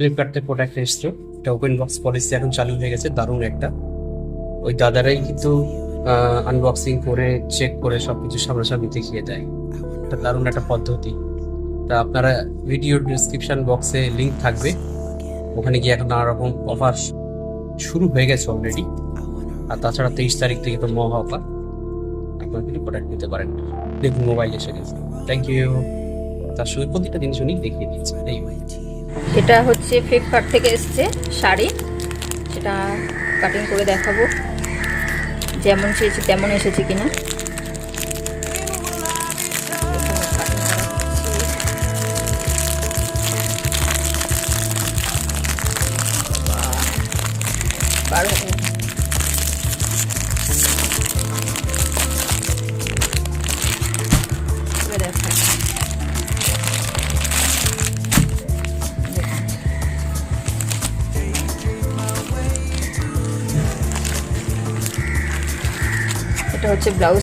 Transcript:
Flipkart থেকে product এসছে। এটা ওপেন বক্স পলিসি এখন চালু হয়ে গেছে, দারুণ একটা। ওই দাদারাই কিন্তু আনবক্সিং করে চেক করে সব কিছু সামনাসামনি দেখিয়ে দেয়। এটা দারুণ একটা পদ্ধতি। তা আপনারা ভিডিও ডিসক্রিপশন বক্সে লিঙ্ক থাকবে। ওখানে গিয়ে এখন নানা রকম অফার শুরু হয়ে গেছে অলরেডি আর তাছাড়া তেইশ তারিখ থেকে তো মহা অফার আপনার কিন্তু প্রোডাক্ট নিতে পারেন। দেখুন মোবাইল এসে গেছে। থ্যাংক ইউ তার সঙ্গে প্রতিটা জিনিস উনি দেখিয়ে দিচ্ছে এই এটা হচ্ছে ফ্লিপকার্ট থেকে এসছে শাড়ি। সেটা কাটিং করে দেখাবো। যেমন চেয়েছি তেমন এসেছে কিনা। বারো এটা হচ্ছে ব্লাউজ